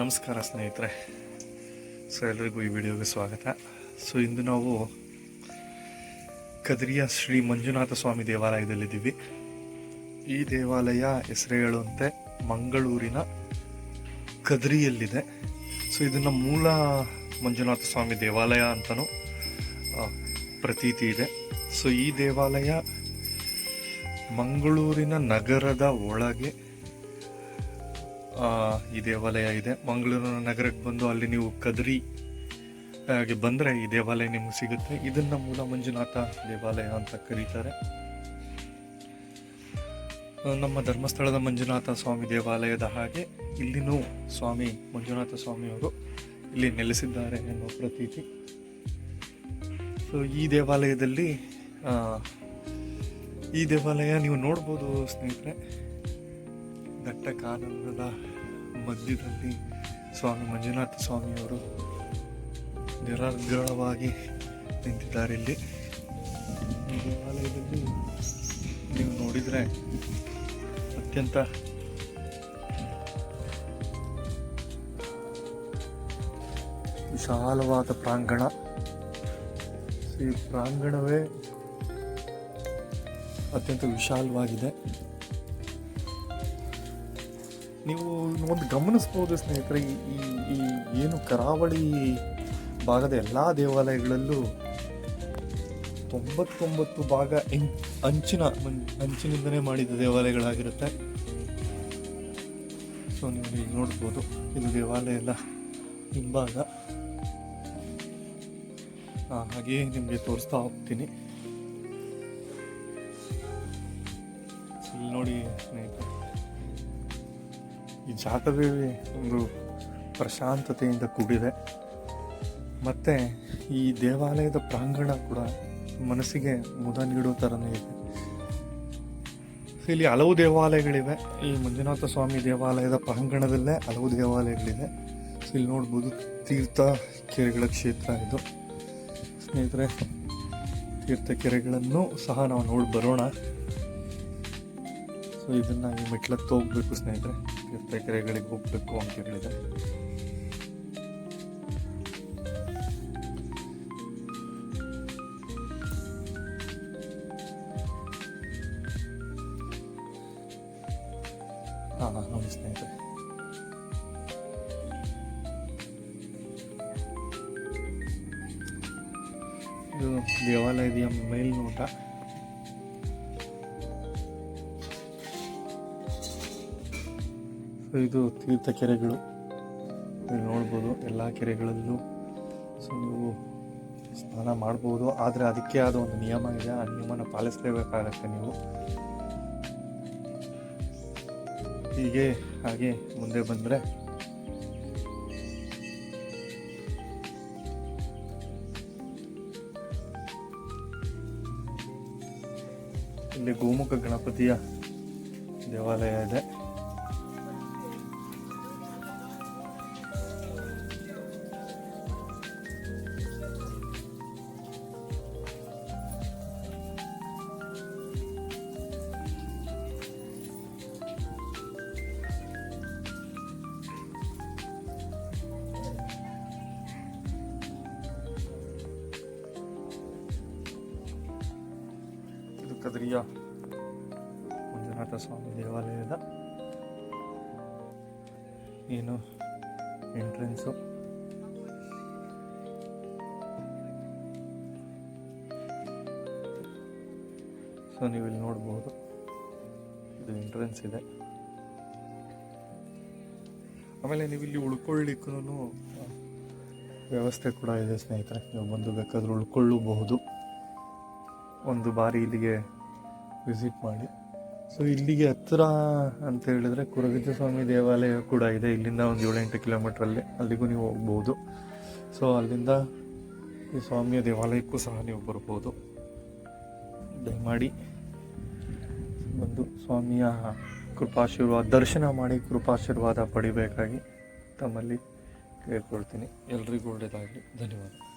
ನಮಸ್ಕಾರ ಸ್ನೇಹಿತರೆ. ಸೊ ಎಲ್ರಿಗೂ ಈ ವಿಡಿಯೋಗೆ ಸ್ವಾಗತ. ಸೊ ಇಂದು ನಾವು ಕದ್ರಿಯ ಶ್ರೀ ಮಂಜುನಾಥ ಸ್ವಾಮಿ ದೇವಾಲಯದಲ್ಲಿದ್ದೀವಿ. ಈ ದೇವಾಲಯ ಹೆಸರು ಹೇಳುವಂತೆ ಮಂಗಳೂರಿನ ಕದ್ರಿಯಲ್ಲಿದೆ. ಸೊ ಇದನ್ನು ಮೂಲ ಮಂಜುನಾಥ ಸ್ವಾಮಿ ದೇವಾಲಯ ಅಂತಲೂ ಪ್ರತೀತಿ ಇದೆ. ಸೊ ಈ ದೇವಾಲಯ ಮಂಗಳೂರಿನ ನಗರದ ಒಳಗೆ ಈ ದೇವಾಲಯ ಇದೆ. ಮಂಗಳೂರು ನಗರಕ್ಕೆ ಬಂದು ಅಲ್ಲಿ ನೀವು ಕದ್ರಿ, ಹಾಗೆ ಬಂದರೆ ಈ ದೇವಾಲಯ ನಿಮ್ಗೆ ಸಿಗುತ್ತೆ. ಇದನ್ನು ಮೂಲ ಮಂಜುನಾಥ ದೇವಾಲಯ ಅಂತ ಕರೀತಾರೆ. ನಮ್ಮ ಧರ್ಮಸ್ಥಳದ ಮಂಜುನಾಥ ಸ್ವಾಮಿ ದೇವಾಲಯದ ಹಾಗೆ ಇಲ್ಲಿನೂ ಸ್ವಾಮಿ ಮಂಜುನಾಥ ಸ್ವಾಮಿಯವರು ಇಲ್ಲಿ ನೆಲೆಸಿದ್ದಾರೆ ಎನ್ನುವ ಪ್ರತೀತಿ. ಸೊ ಈ ದೇವಾಲಯದಲ್ಲಿ ಈ ದೇವಾಲಯ ನೀವು ನೋಡ್ಬೋದು ಸ್ನೇಹಿತರೆ. ದಟ್ಟ ಕಾನನದ ಮಧ್ಯದಲ್ಲಿ ಸ್ವಾಮಿ ಮಂಜುನಾಥ ಸ್ವಾಮಿಯವರು ನಿರರ್ಗಳವಾಗಿ ನಿಂತಿದ್ದಾರೆ ಇಲ್ಲಿ. ದೇವಾಲಯದಲ್ಲಿ ನೀವು ನೋಡಿದರೆ ಅತ್ಯಂತ ವಿಶಾಲವಾದ ಪ್ರಾಂಗಣ. ಈ ಪ್ರಾಂಗಣವೇ ಅತ್ಯಂತ ವಿಶಾಲವಾಗಿದೆ. ನೀವು ಒಂದು ಗಮನಿಸ್ಬೋದು ಸ್ನೇಹಿತರೆ, ಈ, ಈ- ಏನು ಕರಾವಳಿ ಭಾಗದ ಎಲ್ಲ ದೇವಾಲಯಗಳಲ್ಲೂ ತೊಂಬತ್ತೊಂಬತ್ತು ಭಾಗ ಎಂ- ಅಂಚಿನ ಅಂಚಿನಿಂದನೇ ಮಾಡಿದ ದೇವಾಲಯಗಳಾಗಿರುತ್ತೆ. ಸೊ ನೀವು ಇಲ್ಲಿ ನೋಡ್ಬೋದು, ಇದು ದೇವಾಲಯ ಎಲ್ಲ ಹಿಂಭಾಗ. ಹಾಗೆ ನಿಮಗೆ ತೋರಿಸ್ತಾ ಹೋಗ್ತೀನಿ. ಇಲ್ಲಿ ನೋಡಿ ಸ್ನೇಹಿತರೆ. ಈ ಜಾಗವೇ ಒಂದು ಪ್ರಶಾಂತತೆಯಿಂದ ಕೂಡಿದೆ. ಮತ್ತು ಈ ದೇವಾಲಯದ ಪ್ರಾಂಗಣ ಕೂಡ ಮನಸ್ಸಿಗೆ ಮುದ ನೀಡೋ ಥರನೇ ಇದೆ. ಇಲ್ಲಿ ಹಲವು ದೇವಾಲಯಗಳಿವೆ. ಈ ಮಂಜುನಾಥ ಸ್ವಾಮಿ ದೇವಾಲಯದ ಪ್ರಾಂಗಣದಲ್ಲೇ ಹಲವು ದೇವಾಲಯಗಳಿದೆ ಇಲ್ಲಿ ನೋಡ್ಬೋದು ತೀರ್ಥ ಕೆರೆಗಳ ಕ್ಷೇತ್ರ ಇದು. ಸ್ನೇಹಿತರೆ ತೀರ್ಥ ಕೆರೆಗಳನ್ನು ಸಹ ನಾವು ನೋಡಿ ಬರೋಣ. ಸೊ ಇದನ್ನು ಈ ಮೆಟ್ಲತ್ತು ಹೋಗಬೇಕು ಸ್ನೇಹಿತರೆ. ತೀರ್ಥಕೆರೆಗಳಿಗೆ ಹೋಗಬೇಕು ಅಂತ ಹೇಳಿದೆ. ಹಾ ನೋಡಿ ಸ್ನೇಹಿತರೆ. ಇದು ದೇವಾಲಯದ ಮೇಲ್ನೋಟ? ಇದು ತೀರ್ಥ ಕೆರೆಗಳು. ನೀವು ನೋಡ್ಬೋದು, ಎಲ್ಲ ಕೆರೆಗಳಲ್ಲೂ ಸೊ ನೀವು ಸ್ನಾನ ಮಾಡ್ಬೋದು. ಆದರೆ ಅದಕ್ಕೆ ಆದ ಒಂದು ನಿಯಮ ಇದೆ. ಆ ನಿಯಮನ ಪಾಲಿಸಲೇಬೇಕಾಗತ್ತೆ ನೀವು. ಹೀಗೆ ಹಾಗೆ ಮುಂದೆ ಬಂದರೆ ಇಲ್ಲಿ ಗೋಮುಖ ಗಣಪತಿಯ ದೇವಾಲಯ ಇದೆ. ಕದ್ರಿಯ? ಮಂಜುನಾಥ ಸ್ವಾಮಿ ದೇವಾಲಯದ ಏನು ಎಂಟ್ರೆನ್ಸು ಸೊ ನೀವು ಇಲ್ಲಿ ನೋಡ್ಬೋದು, ಇದು ಎಂಟ್ರೆನ್ಸ್ ಇದೆ. ಆಮೇಲೆ ನೀವು ಇಲ್ಲಿ ಉಳ್ಕೊಳ್ಳಿಕ್ಕೂ ವ್ಯವಸ್ಥೆ ಕೂಡ ಇದೆ ಸ್ನೇಹಿತರೆ. ನೀವು ಬಂದು ಬೇಕಾದರೂ ಉಳ್ಕೊಳ್ಳಬಹುದು. ಒಂದು ಬಾರಿ ಇಲ್ಲಿಗೆ ವಿಸಿಟ್ ಮಾಡಿ. ಸೊ ಇಲ್ಲಿಗೆ ಹತ್ತಿರ ಅಂತ ಹೇಳಿದ್ರೆ ಕುರಗಜ ಸ್ವಾಮಿ ದೇವಾಲಯ ಕೂಡ ಇದೆ. ಇಲ್ಲಿಂದ ಒಂದು ಏಳೆಂಟು ಕಿಲೋಮೀಟ್ರಲ್ಲಿ ಅಲ್ಲಿಗೂ ನೀವು ಹೋಗ್ಬೋದು. ಸೊ ಅಲ್ಲಿಂದ ಈ ಸ್ವಾಮಿಯ ದೇವಾಲಯಕ್ಕೂ ಸಹ ನೀವು ಬರ್ಬೋದು. ದಯಮಾಡಿ ಬಂದು ಸ್ವಾಮಿಯ ಕೃಪಾಶೀರ್ವಾದ, ದರ್ಶನ ಮಾಡಿ ಕೃಪಾಶೀರ್ವಾದ ಪಡಿಬೇಕಾಗಿ ತಮ್ಮಲ್ಲಿ ಕೇಳ್ಕೊಳ್ತೀನಿ. ಎಲ್ರಿಗೂ ಒಳ್ಳೆಯದಾಗಲಿ ಧನ್ಯವಾದ.